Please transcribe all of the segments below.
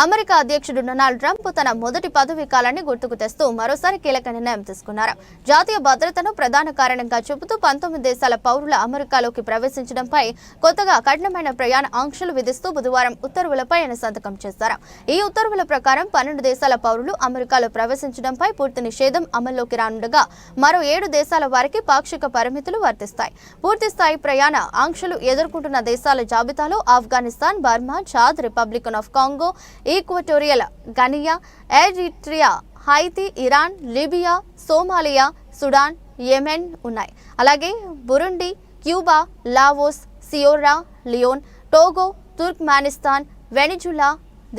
America అధ్యక్షుడు Donald Trump తన మొదటి పదవీ కాలాన్ని గుర్తుకు తెస్తూ మరోసారి కీలక నిర్ణయం తీసుకున్నారు. జాతీయ భద్రతను ప్రధాన కారణంగా చెబుతూ పంతొమ్మిది దేశాల పౌరుల అమెరికాలోకి ప్రవేశించడంపై కొత్తగా కఠినమైన ప్రయాణ ఆంక్షలు విధిస్తూ బుధవారం ఉత్తర్వులపై ఆయన సంతకం చేశారు. ఈ ఉత్తర్వుల ప్రకారం పన్నెండు దేశాల పౌరులు అమెరికాలో ప్రవేశించడంపై పూర్తి నిషేధం అమల్లోకి రానుండగా మరో ఏడు దేశాల వారికి పాక్షిక పరిమితులు వర్తిస్తాయి. పూర్తి స్థాయి ప్రయాణ ఆంక్షలు ఎదుర్కొంటున్న దేశాల జాబితాలో Afghanistan Burma Chad Republican of Congo Equatorial Guinea Eritrea Haiti Iran Libya Somalia Sudan Yemen ఉన్నాయి. అలాగే Burundi Cuba Laos Sierra Leone Togo Turkmenistan Venezuela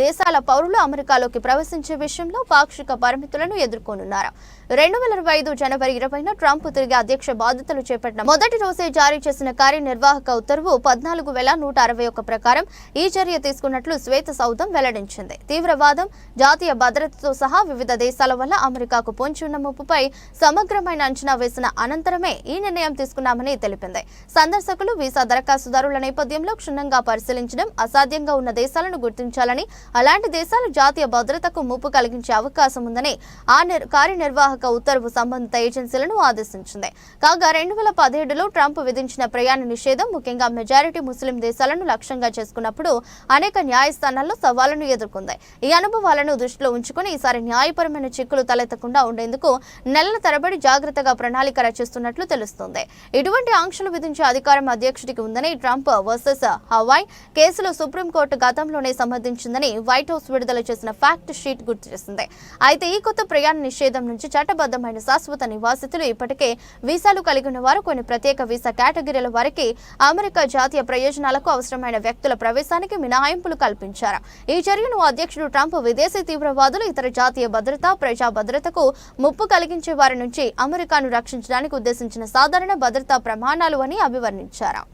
దేశాల పౌరులు అమెరికాలోకి ప్రవేశించే విషయంలో పాక్షిక పరిమితులను ఎదుర్కొనున్నారు? రెండు వేల ఇరవై ఐదు జనవరి ఇరవైన ట్రంప్ తిరిగి అధ్యక్ష బాధ్యతలు చేపట్టిన మొదటి రోజే జారీ చేసిన కార్యనిర్వాహక ఉత్తర్వు పద్నాలుగు వేల నూట అరవై ఒక్క ప్రకారం ఈ చర్య తీసుకున్నట్లు శ్వేత సౌధం వెల్లడించింది. తీవ్రవాదం జాతీయ భద్రతతో సహా వివిధ దేశాల వల్ల అమెరికాకు పొంచున్న ఉన్న ముప్పుపై సమగ్రమైన అంచనా వేసిన అనంతరమే ఈ నిర్ణయం తీసుకున్నామని తెలిపింది. సందర్శకులు వీసా దరఖాస్తుదారుల నేపథ్యంలో క్షుణ్ణంగా పరిశీలించడం అసాధ్యంగా ఉన్న దేశాలను గుర్తించాలని అలాంటి దేశాలు జాతీయ భద్రతకు ముప్పు కలిగించే అవకాశం ఉందని ఆ కార్యనిర్వాహక ఉత్తర్వు సంబంధిత ఏజెన్సీలను ఆదేశించింది. కాగా రెండు వేల పదిహేడులో ట్రంప్ విధించిన ప్రయాణ నిషేధం ముఖ్యంగా మెజారిటీ ముస్లిం దేశాలను లక్ష్యంగా చేసుకున్నప్పుడు అనేక న్యాయస్థానాల్లో సవాళ్ళను ఎదుర్కొంది. ఈ అనుభవాలను దృష్టిలో ఉంచుకుని ఈసారి న్యాయపరమైన చిక్కులు తలెత్తకుండా ఉండేందుకు నెలల తరబడి జాగ్రత్తగా ప్రణాళిక రచిస్తున్నట్లు తెలుస్తోంది. ఇటువంటి ఆంక్షలు విధించే అధికారం అధ్యక్షుడికి ఉందని ట్రంప్ వర్సెస్ హవాయ్ కేసులో సుప్రీంకోర్టు గతంలోనే సమర్థించిందని వైట్ హౌస్ విడుదల చేసిన ఫ్యాక్ట్ షీట్ గుర్తు చేసింది. అయితే ఈ కొత్త ప్రయాణ నిషేధం నుంచి చట్టబద్ధమైన శాశ్వత నివాసితులు ఇప్పటికే వీసాలు కలిగి ఉన్న వారు కొన్ని ప్రత్యేక వీసా కేటగిరీల వారికి అమెరికా జాతీయ ప్రయోజనాలకు అవసరమైన వ్యక్తుల ప్రవేశానికి మినహాయింపులు కల్పించారు. ఈ చర్యను అధ్యక్షుడు ట్రంప్ విదేశీ తీవ్రవాదులు ఇతర జాతీయ భద్రత ప్రజా భద్రతకు ముప్పు కలిగించే వారి నుంచి అమెరికాను రక్షించడానికి ఉద్దేశించిన సాధారణ భద్రతా ప్రమాణాలు అని అభివర్ణించారు.